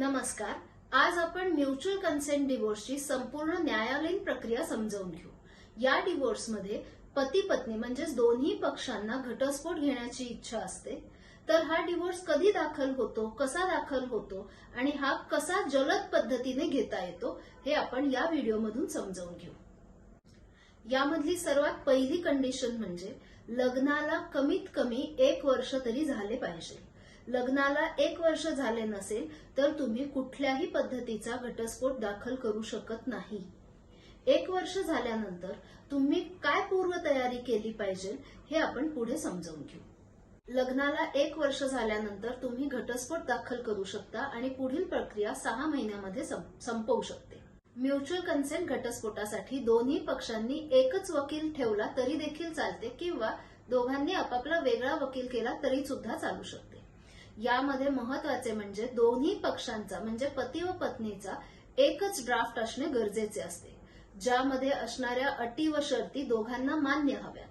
नमस्कार आज आपण म्युच्युअल कन्सेंट डिवोर्सची संपूर्ण न्यायालयीन प्रक्रिया समजावून घेऊ. या डिवोर्समध्ये पती पत्नी म्हणजेच दोन्ही पक्षांना घटस्फोट घेण्याची इच्छा असते. तर हा डिवोर्स कधी दाखल होतो कसा दाखल होतो आणि हा कसा जलद पद्धतीने घेता येतो हे आपण या व्हिडिओमधून समजावून घेऊ. यामधली सर्वात पहिली कंडिशन म्हणजे लग्नाला कमीत कमी एक वर्ष तरी झाले पाहिजे. लग्नाला एक वर्ष झाले नसेल तर तुम्ही कुठल्याही पद्धतीचा घटस्फोट दाखल करू शकत नाही. एक वर्ष झाल्यानंतर तुम्ही काय पूर्वतयारी केली पाहिजे हे आपण पुढे समजावून घेऊ. लग्नाला एक वर्ष झाल्यानंतर तुम्ही घटस्फोट दाखल करू शकता आणि पुढील प्रक्रिया सहा महिन्यामध्ये संपवू शकते. म्युच्युअल कन्सेंट घटस्फोटासाठी दोन्ही पक्षांनी एकच वकील ठेवला तरी देखील चालते किंवा दोघांनी आपापला वेगळा वकील केला तरी सुद्धा चालू शकते. यामध्ये महत्त्वाचे म्हणजे दोन्ही पक्षांचा म्हणजे पती व पत्नीचा एकच ड्राफ्ट असणे गरजेचे असते ज्यामध्ये असणाऱ्या अटी व शर्ती दोघांना मान्य हव्यात.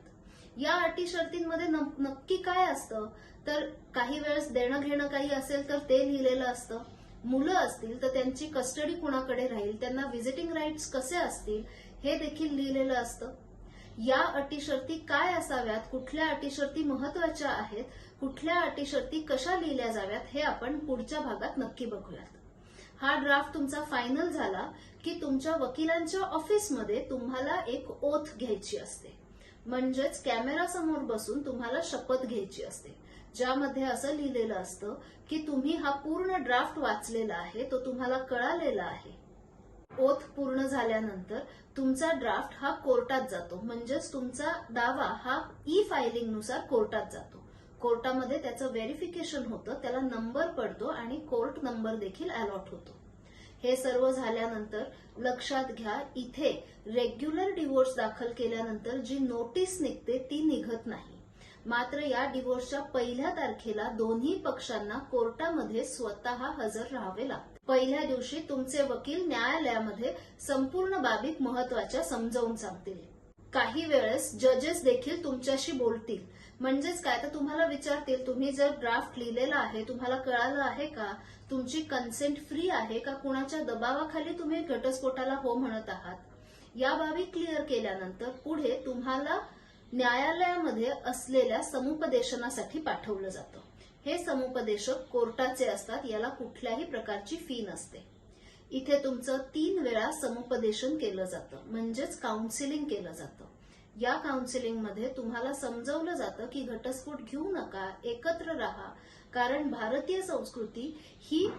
या अटी शर्तींमध्ये नक्की काय असतं? तर काही वेळेस देणं घेणं काही असेल तर ते लिहिलेलं असतं. मुलं असतील तर त्यांची कस्टडी कुणाकडे राहील? त्यांना व्हिजिटिंग राईट्स कसे असतील? हे देखील लिहिलेलं असतं. या अटीशर्ती काय असाव्यात? कुठल्या अटीशर्ती महत्त्वाच्या आहेत? कुठल्या अटीशर्ती कशा लिहिल्या जाव्यात? हे आपण पुढच्या भागात नक्की बघूयात. हा ड्राफ्ट तुमचा फायनल झाला की तुमच्या वकिलांच्या ऑफिसमध्ये तुम्हाला एक ओथ घ्यायची असते. म्हणजेच कॅमेरा समोर बसून तुम्हाला शपथ घ्यायची असते. ज्यामध्ये असं लिहिलेलं असतं की तुम्ही हा पूर्ण ड्राफ्ट वाचलेला आहे तो तुम्हाला कळालेला आहे. ओथ पूर्ण झाल्यानंतर तुमचा ड्राफ्ट हा कोर्टात जातो. म्हणजेच तुमचा दावा हा ई फायलिंगनुसार कोर्टात जातो. कोर्टामध्ये त्याचं व्हेरिफिकेशन होतं त्याला नंबर पडतो आणि कोर्ट नंबर देखील अलॉट होतो. हे सर्व झाल्यानंतर लक्षात घ्या इथे रेग्युलर डिवोर्स दाखल केल्यानंतर जी नोटीस निघते ती निघत नाही. मात्र या डिवोर्सच्या पहिल्या तारखेला दोन्ही पक्षांना कोर्टामध्ये स्वतः हजर राहावे लागते. पहिल्या दिवशी तुमचे वकील न्यायालयामध्ये संपूर्ण बाबी महत्त्वाच्या समजावून सांगतील. काही वेळेस जजेस देखील तुमच्याशी बोलतील. म्हणजेच काय? तर तुम्हाला विचारतील तुम्ही जर ड्राफ्ट लिहिलेला आहे तुम्हाला कळालं आहे का? तुमची कन्सेंट फ्री आहे का? कुणाच्या दबावाखाली तुम्ही घटस्फोटाला हो म्हणत आहात? या बाबी क्लिअर केल्यानंतर पुढे तुम्हाला न्यायालयामध्ये असलेल्या समुपदेशनासाठी पाठवलं जातं. हे समुपदेशक कोर्टाचे असतात याला कुठल्याही प्रकारची फी नसते. इथे तुमचं तीन वेळा समुपदेशन केलं जातं म्हणजेच काउन्सिलिंग केलं जातं. या काउन्सिलिंगमध्ये तुम्हाला समजवलं जातं की घटस्फोट घेऊ नका एकत्र राहा कारण भारतीय संस्कृती ही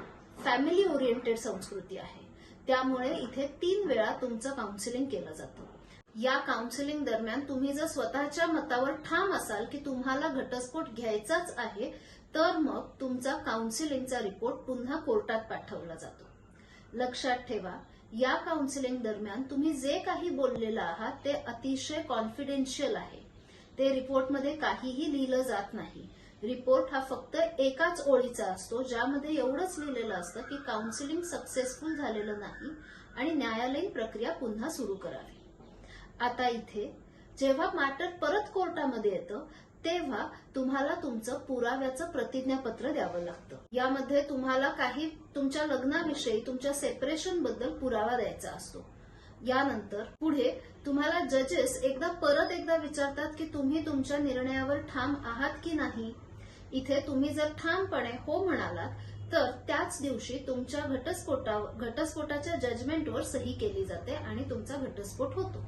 फॅमिली ओरिएंटेड संस्कृती आहे. त्यामुळे इथे तीन वेळा तुमचं काउन्सिलिंग केलं जातं. या काउन्सिलिंग दरम्यान तुम्ही जर स्वतःच्या मतावर ठाम असाल की तुम्हाला घटस्फोट घ्यायचाच आहे तर मग तुमचा काउन्सिलिंगचा रिपोर्ट पुन्हा कोर्टात पाठवला जातो. लक्षात ठेवा या काउन्सिलिंग दरम्यान तुम्ही जे काही बोललेलं आहात ते अतिशय कॉन्फिडेन्शियल आहे. ते रिपोर्टमध्ये काहीही लिहिलं जात नाही. रिपोर्ट हा फक्त एकाच ओळीचा असतो ज्यामध्ये एवढंच लिहिलेलं असतं की काउन्सिलिंग सक्सेसफुल झालेलं नाही आणि न्यायालयीन प्रक्रिया पुन्हा सुरू करावी. आता इथे जेव्हा मॅटर परत कोर्टामध्ये येतं तेव्हा तुम्हाला तुमचं पुराव्याचं प्रतिज्ञापत्र द्यावं लागतं. यामध्ये तुम्हाला काही तुमच्या लग्नाविषयी तुमच्या सेपरेशनबद्दल पुरावा द्यायचा असतो. यानंतर पुढे तुम्हाला जजेस एकदा परत एकदा विचारतात की तुम्ही तुमच्या निर्णयावर ठाम आहात की नाही? इथे तुम्ही जर ठामपणे हो म्हणालात तर त्याच दिवशी तुमच्या घटस्फोटा घटस्फोटाच्या जजमेंटवर सही केली जाते आणि तुमचा घटस्फोट होतो.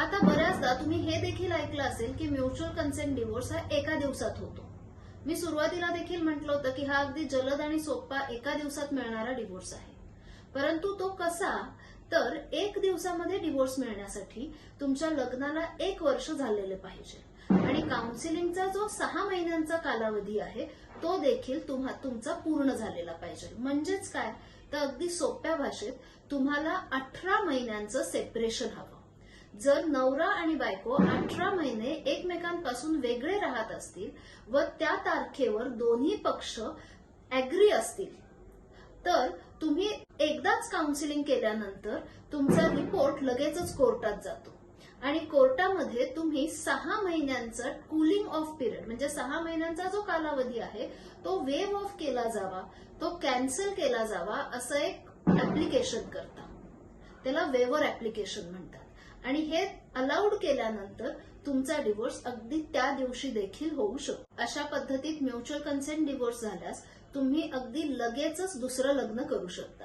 आता बऱ्याचदा तुम्ही हे देखील ऐकलं असेल की म्युच्युअल कन्सेंट डिवोर्स हा एका दिवसात होतो. मी सुरुवातीला देखील म्हटलं होतं की हा अगदी जलद आणि सोपा एका दिवसात मिळणारा डिवोर्स आहे. परंतु तो कसा? तर एक दिवसामध्ये डिवोर्स मिळण्यासाठी तुमच्या लग्नाला एक वर्ष झालेले पाहिजे. आणि काउन्सिलिंगचा जो सहा महिन्यांचा कालावधी आहे तो देखील तुम्हा तुमचा पूर्ण झालेला पाहिजे. म्हणजेच काय? तर अगदी सोप्या भाषेत तुम्हाला अठरा महिन्यांचं सेपरेशन हवं. जर नवरा आणि बायको अठरा महिने एकमेकांपासून वेगळे राहत असतील व त्या तारखेवर दोन्ही पक्ष ऍग्री असतील तर तुम्ही एकदाच काउन्सिलिंग केल्यानंतर तुमचा रिपोर्ट लगेचच कोर्टात जातो. आणि कोर्टामध्ये तुम्ही सहा महिन्यांचा कुलिंग ऑफ पिरियड म्हणजे सहा महिन्यांचा जो कालावधी आहे तो वेव ऑफ केला जावा तो कॅन्सल केला जावा असं एक ऍप्लिकेशन करता. त्याला वेवर ऍप्लिकेशन म्हणतात. आणि हे अलाउड केल्यानंतर तुमचा डिवोर्स अगदी त्या दिवशी देखील होऊ शकतो. अशा पद्धतीत म्युच्युअल कन्सेंट डिवोर्स झाल्यास तुम्ही अगदी लगेचच दुसरं लग्न करू शकता.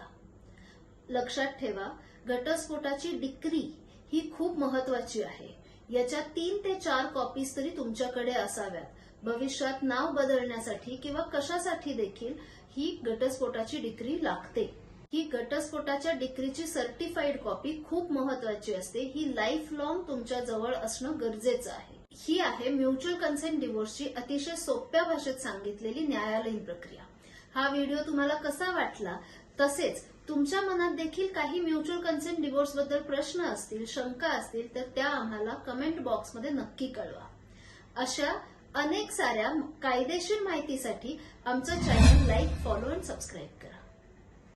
लक्षात ठेवा घटस्फोटाची डिक्री ही खूप महत्वाची आहे. याच्या तीन ते चार कॉपीज तरी तुमच्याकडे असाव्यात. भविष्यात नाव बदलण्यासाठी किंवा कशासाठी देखील ही घटस्फोटाची डिक्री लागते. की घटस्फोटाच्या डिक्रीची सर्टिफाईड कॉपी खूप महत्वाची असते. ही लाईफ लॉंग तुमच्या जवळ असणं गरजेचं आहे. ही आहे म्युच्युअल कन्सेंट डिवोर्सची अतिशय सोप्या भाषेत सांगितलेली न्यायालयीन प्रक्रिया. हा व्हिडिओ तुम्हाला कसा वाटला? तसेच तुमच्या मनात देखील काही म्युच्युअल कन्सेंट डिवोर्सबद्दल प्रश्न असतील शंका असतील तर त्या आम्हाला कमेंट बॉक्समध्ये नक्की कळवा. अशा अनेक साऱ्या कायदेशीर माहितीसाठी आमचं channel like follow and subscribe करा.